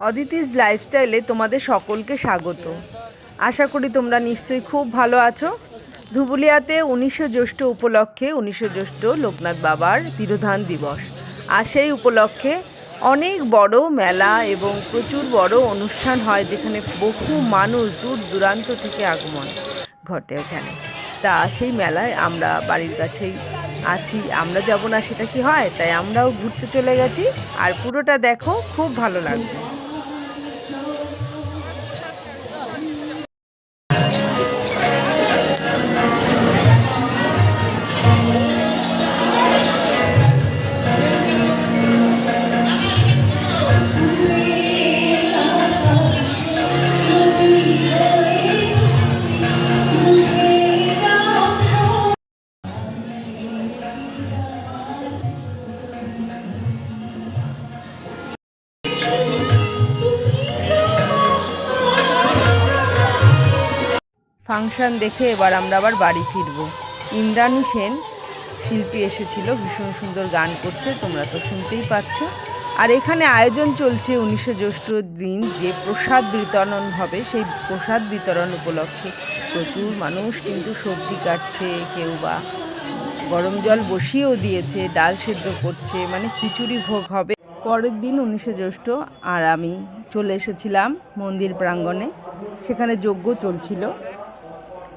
অদিতিস লাইফস্টাইলে তোমাদের সকলকে স্বাগত। আশা করি তোমরা নিশ্চয়ই খুব ভালো আছো। ধুবুলিয়াতে উনিশশো জ্যৈষ্ঠ উপলক্ষে উনিশশো জ্যৈষ্ঠ লোকনাথ বাবার তিরোধান দিবস। আর সেই উপলক্ষে অনেক বড় মেলা এবং প্রচুর বড় অনুষ্ঠান হয় যেখানে বহু মানুষ দূর দূরান্ত থেকে আগমন ঘটে এখানে। তা সেই মেলায় আমরা বাড়ির কাছেই আছি, আমরা যাব না, সেটা কি হয়? তাই আমরাও ঘুরতে চলে গেছি। আর পুরোটা দেখো, খুব ভালো লাগবে ফাংশন দেখে এবার আমরা আবার বাড়ি ফিরব। ইন্দ্রাণী সেন শিল্পী এসেছিল, ভীষণ সুন্দর গান করছে, তোমরা তো শুনতেই পাচ্ছ। আর এখানে আয়োজন চলছে উনিশশো জ্যৈষ্ঠ দিন, যে প্রসাদ বিতরণ হবে, সেই প্রসাদ বিতরণ উপলক্ষে। প্রচুর মানুষ কিন্তু সবজি কাটছে, কেউ বা গরম জল বসিয়েও দিয়েছে, ডাল সেদ্ধ করছে মানে খিচুড়ি ভোগ হবে। পরের দিন উনিশে জ্যৈষ্ঠ, আর আমি চলে এসেছিলাম মন্দির প্রাঙ্গণে। সেখানে যজ্ঞ চলছিল।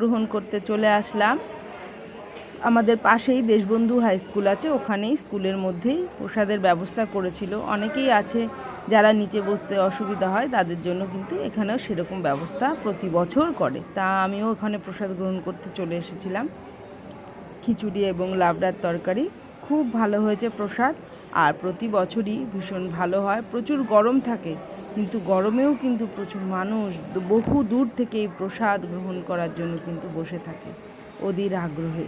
গ্রহণ করতে চলে আসলাম। আমাদের পাশেই দেশবন্ধু হাই স্কুল আছে, ওখানেই স্কুলের মধ্যেই প্রসাদের ব্যবস্থা করেছিল। অনেকেই আছে যারা নিচে বসতে অসুবিধা হয়, তাদের জন্য কিন্তু এখানেও সেরকম ব্যবস্থা প্রতি বছর করে। তা আমিও ওখানে প্রসাদ গ্রহণ করতে চলে এসেছিলাম। খিচুড়ি এবং লাবড়ার তরকারি, খুব ভালো হয়েছে প্রসাদ। আর প্রতি বছরই ভীষণ ভালো হয়। প্রচুর গরম থাকে, কিন্তু গরমেও কিন্তু প্রচুর মানুষ বহু দূর থেকে এই প্রসাদ গ্রহণ করার জন্য কিন্তু বসে থাকে। অধীর আগ্রহে।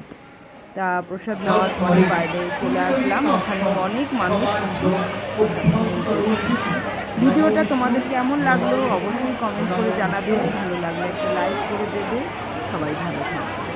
তা প্রসাদ নেওয়ার পরে বাইরে চলে আসলাম। ওখানে অনেক মানুষ। ভিডিওটা তোমাদের কেমন লাগল অবশ্যই কমেন্ট করে জানাবে। ভালো লাগলে একটা লাইক করে দেবে। সবাই ভালো থাকবে।